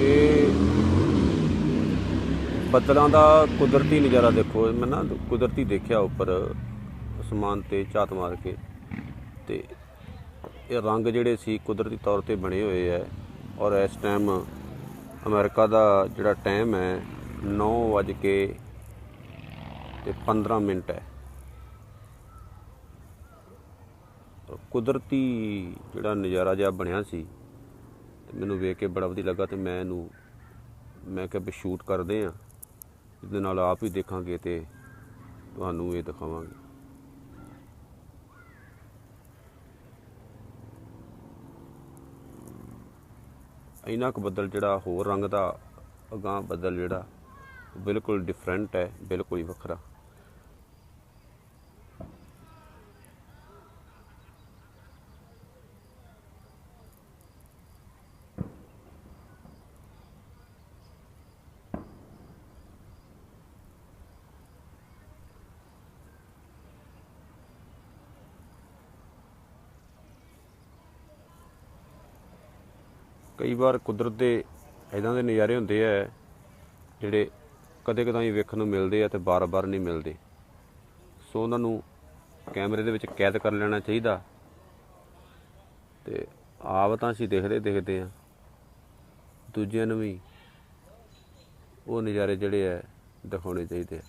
ਇਹ ਬੱਦਲਾਂ ਦਾ ਕੁਦਰਤੀ ਨਜ਼ਾਰਾ ਦੇਖੋ, ਮੈਂ ਨਾ ਕੁਦਰਤੀ ਦੇਖਿਆ ਉੱਪਰ ਅਸਮਾਨ ਤੇ ਝਾਤ ਮਾਰ ਕੇ ਤੇ ਇਹ ਰੰਗ ਜਿਹੜੇ ਸੀ ਕੁਦਰਤੀ ਤੌਰ ਤੇ ਬਣੇ ਹੋਏ ਐ ਔਰ ਇਸ ਟਾਈਮ ਅਮਰੀਕਾ ਦਾ ਜਿਹੜਾ ਟਾਈਮ ਹੈ 9 ਵਜ ਕੇ ਤੇ 15 ਮਿੰਟ ਹੈ ਔਰ ਕੁਦਰਤੀ ਜਿਹੜਾ ਨਜ਼ਾਰਾ ਜਿਹਾ ਬਣਿਆ ਸੀ, ਤੇ ਮੈਨੂੰ ਵੇਖ ਕੇ ਬੜਾ ਵਧੀਆ ਲੱਗਾ ਤੇ ਮੈਂ ਇਹਨੂੰ, ਮੈਂ ਕਿਹਾ ਵੀ ਸ਼ੂਟ ਕਰਦੇ ਆ ਇਹਦੇ ਨਾਲ ਆਪ ਹੀ ਦੇਖਾਂਗੇ ਤੇ ਤੁਹਾਨੂੰ ਇਹ ਦਿਖਾਵਾਂਗੇ। ਇੰਨਾ ਕੁ ਬੱਦਲ ਜਿਹੜਾ ਹੋਰ ਰੰਗ ਦਾ ਅਗਾਂਹ ਬੱਦਲ ਜਿਹੜਾ ਬਿਲਕੁਲ ਡਿਫਰੈਂਟ ਹੈ, ਬਿਲਕੁਲ ਹੀ ਵੱਖਰਾ। ਕਈ ਵਾਰ ਕੁਦਰਤ ਦੇ ਇਦਾਂ ਦੇ ਨਜ਼ਾਰੇ ਹੁੰਦੇ ਆ, ਜਿਹੜੇ ਕਦੇ ਕਦਾਈ ਵੇਖਣ ਨੂੰ ਮਿਲਦੇ ਆ ਤੇ ਬਾਰ-ਬਾਰ ਨਹੀਂ ਮਿਲਦੇ। ਸੋ ਉਹਨਾਂ ਨੂੰ ਕੈਮਰੇ ਦੇ ਵਿੱਚ ਕੈਦ ਕਰ ਲੈਣਾ ਚਾਹੀਦਾ। ਤੇ ਆਪ ਤਾਂ ਅਸੀਂ ਦੇਖਦੇ ਦੇਖਦੇ ਆ। ਦੂਜਿਆਂ ਨੂੰ ਵੀ ਉਹ ਨਜ਼ਾਰੇ ਜਿਹੜੇ ਆ ਦਿਖਾਉਣੇ ਚਾਹੀਦੇ ਆ।